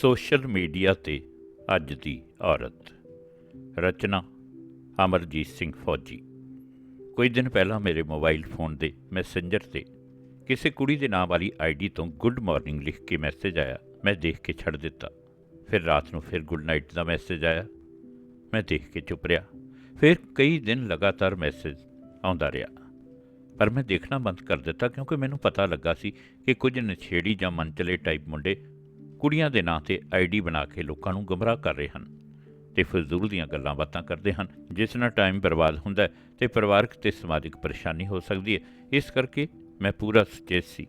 Social media ਤੇ ਅੱਜ ਦੀ ਔਰਤ। ਰਚਨਾ, ਅਮਰਜੀਤ ਸਿੰਘ ਫੌਜੀ। ਕੁਝ ਦਿਨ ਪਹਿਲਾਂ ਮੇਰੇ ਮੋਬਾਈਲ ਫੋਨ ਦੇ ਮੈਸੇਂਜਰ ਤੇ ਕਿਸੇ ਕੁੜੀ ਦੇ ਨਾਮ ਵਾਲੀ ਆਈਡੀ ਤੋਂ ਗੁੱਡ ਮਾਰਨਿੰਗ ਲਿਖ ਕੇ ਮੈਸੇਜ ਆਇਆ। ਮੈਂ ਦੇਖ ਕੇ ਛੱਡ ਦਿੱਤਾ। ਫਿਰ ਰਾਤ ਨੂੰ ਫਿਰ ਗੁੱਡ ਨਾਈਟ ਦਾ ਮੈਸੇਜ ਆਇਆ। ਮੈਂ ਦੇਖ ਕੇ ਚੁੱਪ ਰਿਹਾ। ਫਿਰ ਕਈ ਦਿਨ ਲਗਾਤਾਰ ਮੈਸੇਜ ਆਉਂਦਾ ਰਿਹਾ। ਪਰ ਮੈਂ ਦੇਖਣਾ ਬੰਦ ਕਰ ਦਿੱਤਾ ਕਿਉਂਕਿ ਮੈਨੂੰ ਪਤਾ ਲੱਗਾ ਸੀ ਕਿ ਕੁਝ ਨਛੇੜੀ ਜਾਂ ਮਨਚਲੇ ਟਾਈਪ ਮੁੰਡੇ ਕੁੜੀਆਂ ਦੇ ਨਾਂ ਤੇ ਆਈਡੀ ਬਣਾ ਕੇ ਲੋਕਾਂ ਨੂੰ ਗਮਰਾਹ ਕਰ ਰਹੇ ਹਨ ਤੇ ਫਜ਼ੂਲ ਦੀਆਂ ਗੱਲਾਂ ਬਾਤਾਂ ਕਰਦੇ ਹਨ। ਜਿਸ ਨਾਲ ਟਾਈਮ ਬਰਬਾਦ ਹੁੰਦਾ ਹੈ ਤੇ ਪਰਿਵਾਰਕ ਤੇ ਸਮਾਜਿਕ ਪਰੇਸ਼ਾਨੀ ਹੋ ਸਕਦੀ ਹੈ। ਇਸ ਕਰਕੇ ਮੈਂ ਪੂਰਾ ਸੁਚੇਤ ਸੀ।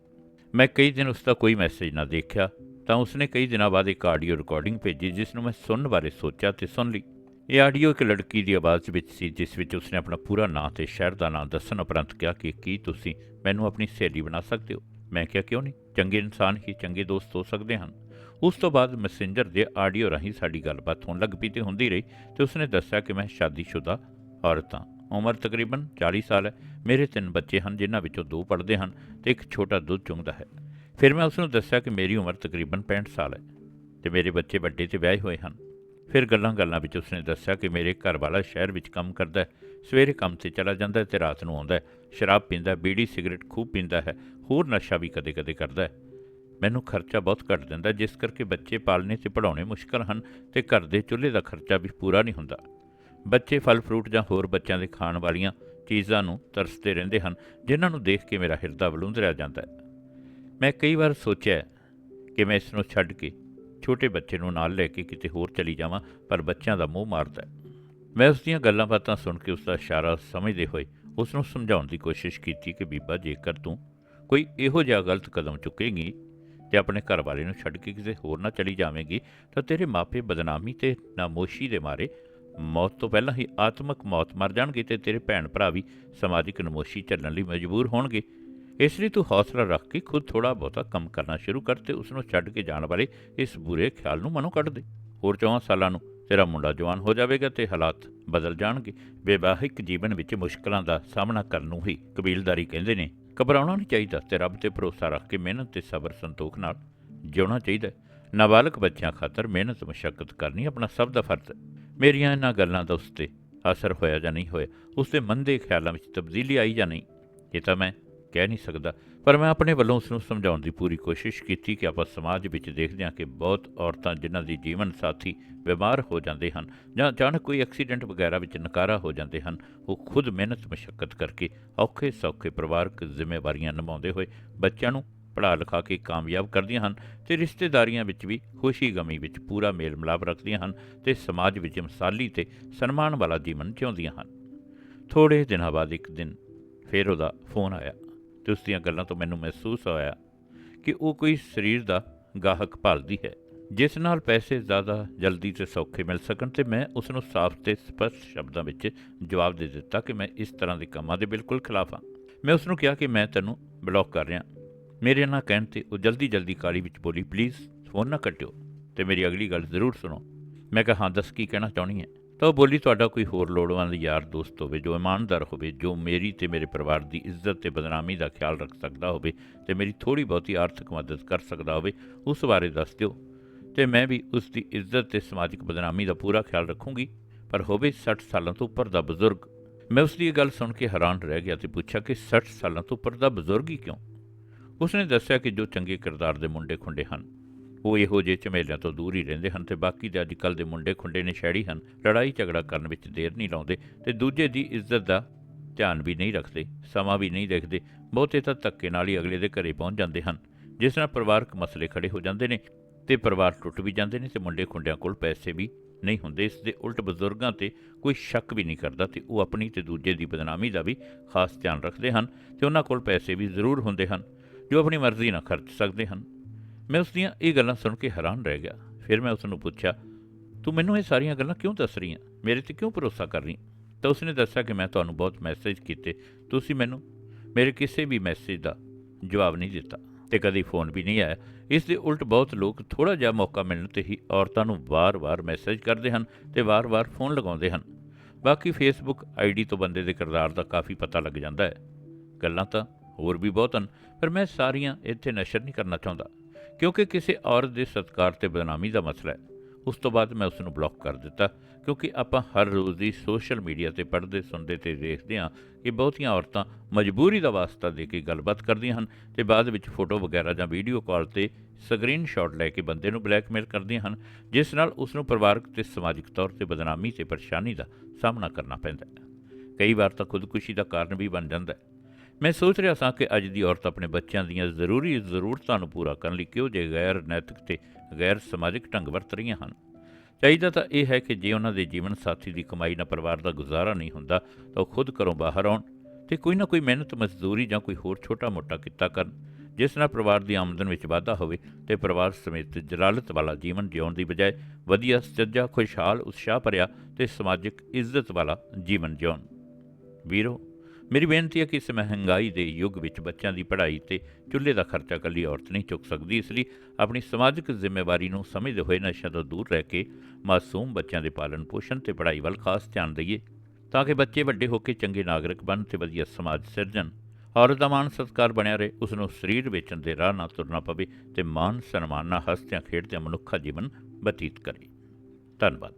ਮੈਂ ਕਈ ਦਿਨ ਉਸ ਦਾ ਕੋਈ ਮੈਸੇਜ ਨਾ ਦੇਖਿਆ ਤਾਂ ਉਸਨੇ ਕਈ ਦਿਨਾਂ ਬਾਅਦ ਇੱਕ ਆਡੀਓ ਰਿਕਾਰਡਿੰਗ ਭੇਜੀ ਜਿਸ ਨੂੰ ਮੈਂ ਸੁਣਨ ਬਾਰੇ ਸੋਚਿਆ ਤੇ ਸੁਣ ਲਈ। ਇਹ ਆਡੀਓ ਇੱਕ ਲੜਕੀ ਦੀ ਆਵਾਜ਼ ਵਿੱਚ ਸੀ ਜਿਸ ਵਿੱਚ ਉਸਨੇ ਆਪਣਾ ਪੂਰਾ ਨਾਂ ਤੇ ਸ਼ਹਿਰ ਦਾ ਨਾਂ ਦੱਸਣ ਉਪਰੰਤ ਕਿਹਾ ਕਿ ਕੀ ਤੁਸੀਂ ਮੈਨੂੰ ਆਪਣੀ ਸਹੇਲੀ ਬਣਾ ਸਕਦੇ ਹੋ? ਮੈਂ ਕਿਹਾ, ਕਿਉਂ ਨਹੀਂ? ਚੰਗੇ ਇਨਸਾਨ ਹੀ ਚੰਗੇ ਦੋਸਤ ਹੋ ਸਕਦੇ ਹਨ। ਉਸ ਤੋਂ ਬਾਅਦ ਮੈਸੇਂਜਰ ਦੇ ਆਡੀਓ ਰਾਹੀਂ ਸਾਡੀ ਗੱਲਬਾਤ ਹੋਣ ਲੱਗ ਪਈ ਤੇ ਹੁੰਦੀ ਰਹੀ ਤੇ ਉਸਨੇ ਦੱਸਿਆ ਕਿ ਮੈਂ ਸ਼ਾਦੀशुदा ਔਰਤ ਹਾਂ। ਉਮਰ ਤਕਰੀਬਨ 40 ਸਾਲ ਹੈ। ਮੇਰੇ ਤਿੰਨ ਬੱਚੇ ਹਨ, ਜਿਨ੍ਹਾਂ ਵਿੱਚੋਂ ਦੋ ਪੜ੍ਹਦੇ ਹਨ ਤੇ ਇੱਕ ਛੋਟਾ ਦੁੱਧ ਚੁੰਗਦਾ ਹੈ। ਫਿਰ ਮੈਂ ਉਸ ਨੂੰ ਦੱਸਿਆ ਕਿ ਮੇਰੀ ਉਮਰ ਤਕਰੀਬਨ 65 ਸਾਲ ਹੈ ਤੇ ਮੇਰੇ ਬੱਚੇ ਵੱਡੇ ਤੇ ਵਿਆਹੇ ਹੋਏ ਹਨ। ਫਿਰ ਗੱਲਾਂ-ਗੱਲਾਂ ਵਿੱਚ ਉਸਨੇ ਦੱਸਿਆ ਕਿ ਮੇਰੇ ਘਰ ਵਾਲਾ ਸ਼ਹਿਰ ਵਿੱਚ ਕੰਮ ਕਰਦਾ ਹੈ। ਸਵੇਰੇ ਕੰਮ ਤੇ ਚਲਾ ਜਾਂਦਾ ਹੈ ਤੇ ਰਾਤ ਨੂੰ ਆਉਂਦਾ ਹੈ। ਸ਼ਰਾਬ ਪੀਂਦਾ ਬੀੜੀ, ਸਿਗਰਟ ਖੂਬ ਪੀਂਦਾ ਹੈ। ਹੋਰ ਨਸ਼ਾ ਵੀ ਕਦੇ-ਕਦੇ ਕਰਦਾ ਹੈ। ਮੈਨੂੰ ਖਰਚਾ ਬਹੁਤ ਘੱਟ ਦਿੰਦਾ, ਜਿਸ ਕਰਕੇ ਬੱਚੇ ਪਾਲਣੇ ਤੇ ਪੜਾਉਣੇ ਮੁਸ਼ਕਲ ਹਨ ਤੇ ਘਰ ਦੇ ਚੁੱਲ੍ਹੇ ਦਾ ਖਰਚਾ ਵੀ ਪੂਰਾ ਨਹੀਂ ਹੁੰਦਾ। ਬੱਚੇ ਫਲ, ਫਰੂਟ ਜਾਂ ਹੋਰ ਬੱਚਿਆਂ ਦੇ ਖਾਣ ਵਾਲੀਆਂ ਚੀਜ਼ਾਂ ਨੂੰ ਤਰਸਦੇ ਰਹਿੰਦੇ ਹਨ, ਜਿਨ੍ਹਾਂ ਨੂੰ ਦੇਖ ਕੇ ਮੇਰਾ ਹਿਰਦਾ ਬਲੂੰਦਰਿਆ ਜਾਂਦਾ ਹੈ। ਮੈਂ ਕਈ ਵਾਰ ਸੋਚਿਆ ਕਿ ਮੈਂ ਇਸ ਨੂੰ ਛੱਡ ਕੇ ਛੋਟੇ ਬੱਚੇ ਨੂੰ ਨਾਲ ਲੈ ਕੇ ਕਿਤੇ ਹੋਰ ਚਲੀ ਜਾਵਾਂ, ਪਰ ਬੱਚਿਆਂ ਦਾ ਮੂੰਹ ਮਾਰਦਾ ਹੈ। ਮੈਂ ਉਸ ਦੀਆਂ ਗੱਲਾਂ ਬਾਤਾਂ ਸੁਣ ਕੇ ਉਸ ਦਾ ਇਸ਼ਾਰਾ ਸਮਝਦੇ ਹੋਏ ਉਸ ਨੂੰ ਸਮਝਾਉਣ ਦੀ ਕੋਸ਼ਿਸ਼ ਕੀਤੀ ਕਿ, ਬੀਬਾ, ਜੇਕਰ ਤੂੰ ਕੋਈ ਇਹੋ ਜਿਹਾ ਗਲਤ ਕਦਮ ਚੁੱਕੇਗੀ ਤੇ ਆਪਣੇ ਘਰ ਵਾਲੇ ਨੂੰ ਛੱਡ ਕੇ ਕਿਸੇ ਹੋਰ ਨਾਲ ਚਲੀ ਜਾਵੇਂਗੀ, ਤਾਂ ਤੇਰੇ ਮਾਪੇ ਬਦਨਾਮੀ ਤੇ ਨਾਮੋਸ਼ੀ ਦੇ ਮਾਰੇ। ਮੌਤ ਤੋਂ ਪਹਿਲਾਂ ਹੀ ਆਤਮਕ ਮੌਤ ਮਰ ਜਾਣਗੇ ਤੇ ਤੇਰੇ ਭੈਣ ਭਰਾ ਵੀ ਸਮਾਜਿਕ ਨਮੋਸ਼ੀ ਝੱਲਣ ਲਈ ਮਜਬੂਰ ਹੋਣਗੇ। ਇਸ ਲਈ ਤੂੰ ਹੌਸਲਾ ਰੱਖ ਕੇ ਖੁਦ ਥੋੜਾ ਬਹੁਤਾ ਕੰਮ ਕਰਨਾ ਸ਼ੁਰੂ ਕਰ ਤੇ ਉਸ ਨੂੰ ਛੱਡ ਕੇ ਜਾਣ ਬਾਰੇ ਇਸ ਬੁਰੇ ਖਿਆਲ ਨੂੰ ਮਨੋਂ ਕੱਢ ਦੇ। ਹੋਰ 4 ਸਾਲਾਂ ਨੂੰ ਤੇਰਾ ਮੁੰਡਾ ਜਵਾਨ ਹੋ ਜਾਵੇਗਾ ਤੇ ਹਾਲਾਤ ਬਦਲ ਜਾਣਗੇ। ਵਿਵਾਹਿਕ ਜੀਵਨ ਵਿੱਚ ਮੁਸ਼ਕਲਾਂ ਦਾ ਸਾਹਮਣਾ ਕਰਨ ਨੂੰ ਹੀ ਕਬੀਲਦਾਰੀ ਕਹਿੰਦੇ ਨੇ। ਘਬਰਾਉਣਾ ਨਹੀਂ ਚਾਹੀਦਾ ਤੇ ਰੱਬ ਤੇ ਭਰੋਸਾ ਰੱਖ ਕੇ ਮਿਹਨਤ ਤੇ ਸਬਰ ਸੰਤੋਖ ਨਾਲ ਜਿਉਣਾ ਚਾਹੀਦਾ ਨਾਬਾਲਗ ਬੱਚਿਆਂ ਖਾਤਰ ਮਿਹਨਤ ਮੁਸ਼ਕਲ ਕਰਨੀ ਆਪਣਾ ਸਭ ਦਾ ਫਰਜ਼ ਹੈ। ਮੇਰੀਆਂ ਇਹਨਾਂ ਗੱਲਾਂ ਦਾ ਉਸ ਤੇ ਅਸਰ ਹੋਇਆ ਜਾਂ ਨਹੀਂ ਹੋਇਆ ਉਸਦੇ ਦੇ ਖਿਆਲਾਂ ਵਿੱਚ ਤਬਦੀਲੀ ਆਈ ਜਾਂ ਨਹੀਂ, ਇਹ ਤਾਂ ਮੈਂ ਕਹਿ ਨਹੀਂ ਸਕਦਾ ਪਰ ਮੈਂ ਆਪਣੇ ਵੱਲੋਂ ਉਸ ਨੂੰ ਸਮਝਾਉਣ ਦੀ ਪੂਰੀ ਕੋਸ਼ਿਸ਼ ਕੀਤੀ ਕਿ ਆਪਾਂ ਸਮਾਜ ਵਿੱਚ ਦੇਖਦੇ ਹਾਂ ਕਿ ਬਹੁਤ ਔਰਤਾਂ ਜਿਨ੍ਹਾਂ ਦੀ ਜੀਵਨ ਸਾਥੀ ਬਿਮਾਰ ਹੋ ਜਾਂਦੇ ਹਨ ਜਾਂ ਅਚਾਨਕ ਕੋਈ ਐਕਸੀਡੈਂਟ ਵਗੈਰਾ ਵਿੱਚ ਨਕਾਰਾ ਹੋ ਜਾਂਦੇ ਹਨ, ਉਹ ਖੁਦ ਮਿਹਨਤ ਮਸ਼ੱਕਤ ਕਰਕੇ ਔਖੇ ਸੌਖੇ ਪਰਿਵਾਰਕ ਜ਼ਿੰਮੇਵਾਰੀਆਂ ਨਿਭਾਉਂਦੇ ਹੋਏ ਬੱਚਿਆਂ ਨੂੰ ਪੜ੍ਹਾ ਲਿਖਾ ਕੇ ਕਾਮਯਾਬ ਕਰਦੀਆਂ ਹਨ ਤੇ ਰਿਸ਼ਤੇਦਾਰੀਆਂ ਵਿੱਚ ਵੀ ਖੁਸ਼ੀ ਗਮੀ ਵਿੱਚ ਪੂਰਾ ਮੇਲ ਮਿਲਾਪ ਰੱਖਦੀਆਂ ਹਨ ਤੇ ਸਮਾਜ ਵਿੱਚ ਮਿਸਾਲੀ ਤੇ ਸਨਮਾਨ ਵਾਲਾ ਜੀਵਨ ਜਿਉਂਦੀਆਂ ਹਨ। ਥੋੜੇ ਦਿਨਾਂ ਬਾਅਦ ਇੱਕ ਦਿਨ ਫਿਰ ਉਹਦਾ ਫੋਨ ਆਇਆ। ਤੇ ਉਸ ਦੀਆਂ ਗੱਲਾਂ ਤੋਂ ਮੈਨੂੰ ਮਹਿਸੂਸ ਹੋਇਆ ਕਿ ਉਹ ਕੋਈ ਸਰੀਰ ਦਾ ਗਾਹਕ ਭਾਲਦੀ ਹੈ, ਜਿਸ ਨਾਲ ਪੈਸੇ ਜ਼ਿਆਦਾ ਜਲਦੀ ਤੇ ਸੌਖੇ ਮਿਲ ਸਕਣ ਤੇ ਮੈਂ ਉਸ ਨੂੰ ਸਾਫ਼ ਤੇ ਸਪਸ਼ਟ ਸ਼ਬਦਾਂ ਵਿੱਚ ਜਵਾਬ ਦੇ ਦਿੱਤਾ ਕਿ ਮੈਂ ਇਸ ਤਰ੍ਹਾਂ ਦੇ ਕੰਮਾਂ ਦੇ ਬਿਲਕੁਲ ਖਿਲਾਫ ਹਾਂ। ਮੈਂ ਉਸ ਨੂੰ ਕਿਹਾ ਕਿ ਮੈਂ ਤੈਨੂੰ ਬਲੌਕ ਕਰ ਰਿਹਾ। ਮੇਰੇ ਨਾਲ ਕਹਿਣ ਤੇ ਉਹ ਜਲਦੀ ਜਲਦੀ ਕਾਲੀ ਵਿੱਚ ਬੋਲੀ ਪਲੀਜ਼ ਫੋਨ ਨਾ ਕੱਟਿਓ ਤੇ ਮੇਰੀ ਅਗਲੀ ਗੱਲ ਜ਼ਰੂਰ ਸੁਣੋ। ਮੈਂ ਕਿਹਾ, ਹਾਂ, ਦੱਸ, ਕੀ ਕਹਿਣਾ ਚਾਹਣੀ ਹੈ? ਤਾਂ ਉਹ ਬੋਲੀ, ਤੁਹਾਡਾ ਕੋਈ ਹੋਰ ਲੋੜਵੰਦ ਯਾਰ ਦੋਸਤ ਹੋਵੇ, ਜੋ ਇਮਾਨਦਾਰ ਹੋਵੇ, ਜੋ ਮੇਰੀ ਤੇ ਮੇਰੇ ਪਰਿਵਾਰ ਦੀ ਇੱਜ਼ਤ ਤੇ ਬਦਨਾਮੀ ਦਾ ਖਿਆਲ ਰੱਖ ਸਕਦਾ ਹੋਵੇ ਤੇ ਮੇਰੀ ਥੋੜੀ ਬਹੁਤੀ ਆਰਥਿਕ ਮਦਦ ਕਰ ਸਕਦਾ ਹੋਵੇ, ਉਸ ਬਾਰੇ ਦੱਸ ਦਿਓ ਤੇ ਮੈਂ ਵੀ ਉਸ ਦੀ ਇੱਜ਼ਤ ਤੇ ਸਮਾਜਿਕ ਬਦਨਾਮੀ ਦਾ ਪੂਰਾ ਖਿਆਲ ਰੱਖੂੰਗੀ। ਪਰ ਹੋਵੇ 60 ਸਾਲਾਂ ਤੋਂ ਉੱਪਰ ਦਾ ਬਜ਼ੁਰਗ। ਮੈਂ ਉਸ ਦੀ ਇਹ ਗੱਲ ਸੁਣ ਕੇ ਹੈਰਾਨ ਰਹਿ ਗਿਆ ਤੇ ਪੁੱਛਿਆ ਕਿ 60 ਸਾਲਾਂ ਤੋਂ ਉੱਪਰ ਦਾ ਬਜ਼ੁਰਗ ਹੀ ਕਿਉਂ? ਉਸਨੇ ਦੱਸਿਆ ਕਿ ਜੋ ਚੰਗੇ ਕਿਰਦਾਰ ਦੇ ਮੁੰਡੇ ਖੁੰਡੇ ਹਨ ਉਹ ਇਹੋ ਜਿਹੇ ਝਮੇਲਿਆਂ ਤੋਂ ਦੂਰ ਹੀ ਰਹਿੰਦੇ ਹਨ ਤੇ ਬਾਕੀ ਦੇ ਅੱਜਕੱਲ ਦੇ ਮੁੰਡੇ ਖੁੰਡੇ ਨਸ਼ੈੜੀ ਹਨ। ਲੜਾਈ ਝਗੜਾ ਕਰਨ ਵਿੱਚ ਦੇਰ ਨਹੀਂ ਲਾਉਂਦੇ ਤੇ ਦੂਜੇ ਦੀ ਇੱਜ਼ਤ ਦਾ ਧਿਆਨ ਵੀ ਨਹੀਂ ਰੱਖਦੇ, ਸਮਾਂ ਵੀ ਨਹੀਂ ਦੇਖਦੇ, ਬਹੁਤੇ ਤਾਂ ਧੱਕੇ ਨਾਲ ਹੀ ਅਗਲੇ ਦੇ ਘਰੇ ਪਹੁੰਚ ਜਾਂਦੇ ਹਨ। ਜਿਸ ਨਾਲ ਪਰਿਵਾਰਕ ਮਸਲੇ ਖੜੇ ਹੋ ਜਾਂਦੇ ਨੇ ਤੇ ਪਰਿਵਾਰ ਟੁੱਟ ਵੀ ਜਾਂਦੇ ਨੇ ਤੇ ਮੁੰਡੇ ਖੁੰਡਿਆਂ ਕੋਲ ਪੈਸੇ ਵੀ ਨਹੀਂ ਹੁੰਦੇ, ਇਸ ਦੇ ਉਲਟ ਬਜ਼ੁਰਗਾਂ ਤੇ ਕੋਈ ਸ਼ੱਕ ਵੀ ਨਹੀਂ ਕਰਦਾ ਤੇ ਉਹ ਆਪਣੀ ਤੇ ਦੂਜੇ ਦੀ ਬਦਨਾਮੀ ਦਾ ਵੀ ਖਾਸ ਧਿਆਨ ਰੱਖਦੇ ਹਨ ਤੇ ਉਹਨਾਂ ਕੋਲ ਪੈਸੇ ਵੀ ਜ਼ਰੂਰ ਹੁੰਦੇ ਹਨ ਜੋ ਆਪਣੀ ਮਰਜ਼ੀ ਨਾਲ ਖਰਚ ਸਕਦੇ ਹਨ। ਮੈਂ ਉਸ ਦੀਆਂ ਇਹ ਗੱਲਾਂ ਸੁਣ ਕੇ ਹੈਰਾਨ ਰਹਿ ਗਿਆ। ਫਿਰ ਮੈਂ ਉਸ ਨੂੰ ਪੁੱਛਿਆ, ਤੂੰ ਮੈਨੂੰ ਇਹ ਸਾਰੀਆਂ ਗੱਲਾਂ ਕਿਉਂ ਦੱਸ ਰਹੀ ਹੈ ਮੇਰੇ ਤੇ ਕਿਉਂ ਭਰੋਸਾ ਕਰ ਰਹੀ ਤਾਂ ਉਸਨੇ ਦੱਸਿਆ ਕਿ ਮੈਂ ਤੁਹਾਨੂੰ ਬਹੁਤ ਮੈਸੇਜ ਕੀਤੇ। ਤੁਸੀਂ ਮੈਨੂੰ ਮੇਰੇ ਕਿਸੇ ਵੀ ਮੈਸੇਜ ਦਾ ਜਵਾਬ ਨਹੀਂ ਦਿੱਤਾ ਤੇ ਕਦੀ ਫੋਨ ਵੀ ਨਹੀਂ ਆਇਆ। ਇਸ ਦੇ ਉਲਟ ਬਹੁਤ ਲੋਕ ਥੋੜਾ ਜਿਹਾ ਮੌਕਾ ਮਿਲਣ ਤੇ ਹੀ ਔਰਤਾਂ ਨੂੰ ਵਾਰ-ਵਾਰ ਮੈਸੇਜ ਕਰਦੇ ਹਨ ਤੇ ਵਾਰ-ਵਾਰ ਫੋਨ ਲਗਾਉਂਦੇ ਹਨ। ਬਾਕੀ ਫੇਸਬੁੱਕ ਆਈਡੀ ਤੋਂ ਬੰਦੇ ਦੇ ਕਿਰਦਾਰ ਦਾ ਕਾਫੀ ਪਤਾ ਲੱਗ ਜਾਂਦਾ ਹੈ। ਗੱਲਾਂ ਤਾਂ ਹੋਰ ਵੀ ਬਹੁਤ ਹਨ, ਪਰ ਮੈਂ ਸਾਰੀਆਂ ਇੱਥੇ ਨਸ਼ਰ ਨਹੀਂ ਕਰਨਾ ਚਾਹੁੰਦਾ। ਕਿਉਂਕਿ ਕਿਸੇ ਔਰਤ ਦੇ ਸਤਕਾਰ ਤੇ ਬਦਨਾਮੀ ਦਾ ਮਸਲਾ ਹੈ। ਉਸ ਤੋਂ ਬਾਅਦ ਮੈਂ ਉਸ ਨੂੰ ਬਲੌਕ ਕਰ ਦਿੱਤਾ, ਕਿਉਂਕਿ ਆਪਾਂ ਹਰ ਰੋਜ਼ ਦੀ ਸੋਸ਼ਲ ਮੀਡੀਆ ਤੇ ਪੜ੍ਹਦੇ, ਸੁਣਦੇ ਤੇ ਦੇਖਦੇ ਹਾਂ ਕਿ ਬਹੁਤੀਆਂ ਔਰਤਾਂ ਮਜਬੂਰੀ ਦਾ ਵਾਸਤਾ ਦੇ ਕੇ ਗੱਲਬਾਤ ਕਰਦੀਆਂ ਹਨ ਤੇ ਬਾਅਦ ਵਿੱਚ ਫੋਟੋ ਵਗੈਰਾ ਜਾਂ ਵੀਡੀਓ ਕਾਲ ਤੇ ਸਕਰੀਨਸ਼ਾਟ ਲੈ ਕੇ ਬੰਦੇ ਨੂੰ ਬਲੈਕਮੇਲ ਕਰਦੀਆਂ ਹਨ, ਜਿਸ ਨਾਲ ਉਸ ਨੂੰ ਪਰਿਵਾਰਕ ਤੇ ਸਮਾਜਿਕ ਤੌਰ ਤੇ ਬਦਨਾਮੀ ਤੇ ਪਰੇਸ਼ਾਨੀ ਦਾ ਸਾਹਮਣਾ ਕਰਨਾ ਪੈਂਦਾ ਹੈ। ਕਈ ਵਾਰ ਤਾਂ ਖੁਦਕੁਸ਼ੀ ਦਾ ਕਾਰਨ ਵੀ ਬਣ ਜਾਂਦਾ ਹੈ। ਮੈਂ ਸੋਚ ਰਿਹਾ ਸਾਂ ਕਿ ਅੱਜ ਦੀ ਔਰਤ ਆਪਣੇ ਬੱਚਿਆਂ ਦੀਆਂ ਜ਼ਰੂਰੀ ਜ਼ਰੂਰਤਾਂ ਨੂੰ ਪੂਰਾ ਕਰਨ ਲਈ ਕਿਉਂ ਜੇ ਗੈਰ ਨੈਤਿਕ ਤੇ ਗੈਰ ਸਮਾਜਿਕ ਢੰਗ ਵਰਤ ਰਹੀਆਂ ਹਨ। ਚਾਹੀਦਾ ਤਾਂ ਇਹ ਹੈ ਕਿ ਜੇ ਉਹਨਾਂ ਦੇ ਜੀਵਨ ਸਾਥੀ ਦੀ ਕਮਾਈ ਨਾਲ ਪਰਿਵਾਰ ਦਾ ਗੁਜ਼ਾਰਾ ਨਹੀਂ ਹੁੰਦਾ, ਤਾਂ ਉਹ ਖੁਦ ਘਰੋਂ ਬਾਹਰ ਆਉਣ ਤੇ ਕੋਈ ਨਾ ਕੋਈ ਮਿਹਨਤ, ਮਜ਼ਦੂਰੀ ਜਾਂ ਕੋਈ ਹੋਰ ਛੋਟਾ-ਮੋਟਾ ਕਿੱਤਾ ਕਰਨ, ਜਿਸ ਨਾਲ ਪਰਿਵਾਰ ਦੀ ਆਮਦਨ ਵਿੱਚ ਵਾਧਾ ਹੋਵੇ ਤੇ ਪਰਿਵਾਰ ਸਮੇਤ ਜਲਾਲਤ ਵਾਲਾ ਜੀਵਨ ਜਿਉਣ ਦੀ ਬਜਾਏ ਵਧੀਆ ਸੱਜਾ ਖੁਸ਼ਹਾਲ, ਉਤਸ਼ਾਹ ਭਰਿਆ ਤੇ ਸਮਾਜਿਕ ਇੱਜ਼ਤ ਵਾਲਾ ਜੀਵਨ ਜਿਉਣ। ਵੀਰੋ ਮੇਰੀ ਬੇਨਤੀ ਹੈ ਕਿ ਇਸ ਮਹਿੰਗਾਈ ਦੇ ਯੁੱਗ ਵਿੱਚ ਬੱਚਿਆਂ ਦੀ ਪੜ੍ਹਾਈ ਤੇ ਚੁੱਲ੍ਹੇ ਦਾ ਖਰਚਾ ਇਕੱਲੀ ਔਰਤ ਨਹੀਂ ਚੁੱਕ ਸਕਦੀ, ਇਸ ਲਈ ਆਪਣੀ ਸਮਾਜਿਕ ਜ਼ਿੰਮੇਵਾਰੀ ਨੂੰ ਸਮਝਦੇ ਹੋਏ ਨਸ਼ਿਆਂ ਤੋਂ ਦੂਰ ਰਹਿ ਕੇ ਮਾਸੂਮ ਬੱਚਿਆਂ ਦੇ ਪਾਲਣ ਪੋਸ਼ਣ ਤੇ ਪੜ੍ਹਾਈ ਵੱਲ ਖਾਸ ਧਿਆਨ ਦਈਏ, ਤਾਂ ਕਿ ਬੱਚੇ ਵੱਡੇ ਹੋ ਕੇ ਚੰਗੇ ਨਾਗਰਿਕ ਬਣਨ ਤੇ ਵਧੀਆ ਸਮਾਜ ਸਿਰਜਣ। ਔਰਤ ਦਾ ਮਾਣ ਸਤਕਾਰ ਬਣਿਆ ਰਹੇ, ਉਸ ਨੂੰ ਸਰੀਰ ਵੇਚਣ ਦੇ ਰਾਹ ਨਾ ਤੁਰਨਾ ਪਵੇ ਤੇ ਮਾਨ ਸਨਮਾਨ ਨਾਲ ਹੱਸਦਿਆਂ ਖੇਡਦਿਆਂ ਮਨੁੱਖਾ ਜੀਵਨ ਬਤੀਤ ਕਰੇ। ਧੰਨਵਾਦ।